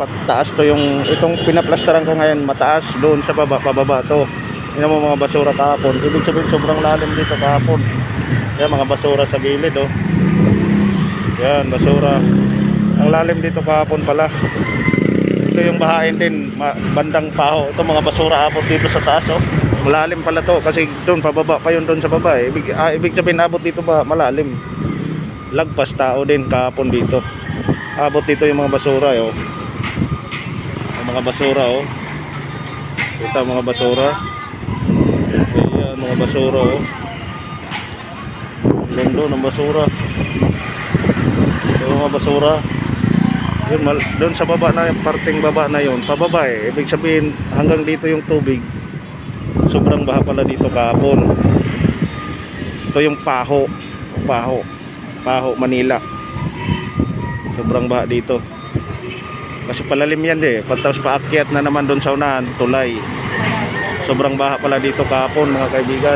Pataas to yung itong pinaplastaran ko ngayon mataas doon sa baba pababa to. Yan mo mga basura kahapon. Ibig sabihin sobrang lalim dito kahapon. Yan mga basura sa gilid oh. Yan basura. Ang lalim dito kahapon pala. Ito yung bahain din bandang paho. Ito mga basura abot dito sa taas oh. Malalim pala to kasi doon pababa pa yun doon sa baba eh. Ibig, ah, ibig sabihin abot dito pa malalim. Lagpas tao din kahapon dito. Abot dito yung mga basura eh, oh. Ang mga basura oh. Ito mga basura. Ayan mga basura oh. Hanggang doon ang basura. Ito mga basura. Yun, mal- doon sa baba na yung parting baba na yun. Pababa eh. Ibig sabihin hanggang dito yung tubig. Sobrang baha pala dito kahapon. Ito yung paho. Paho. Paho, Manila. Sobrang baha dito. Kasi palalim yan eh. Pagtapos paakyat na naman doon sa unahan, tulay. Sobrang baha pala dito kahapon mga kaibigan.